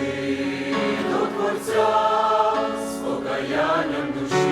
Сину Творця, з покаянням душі.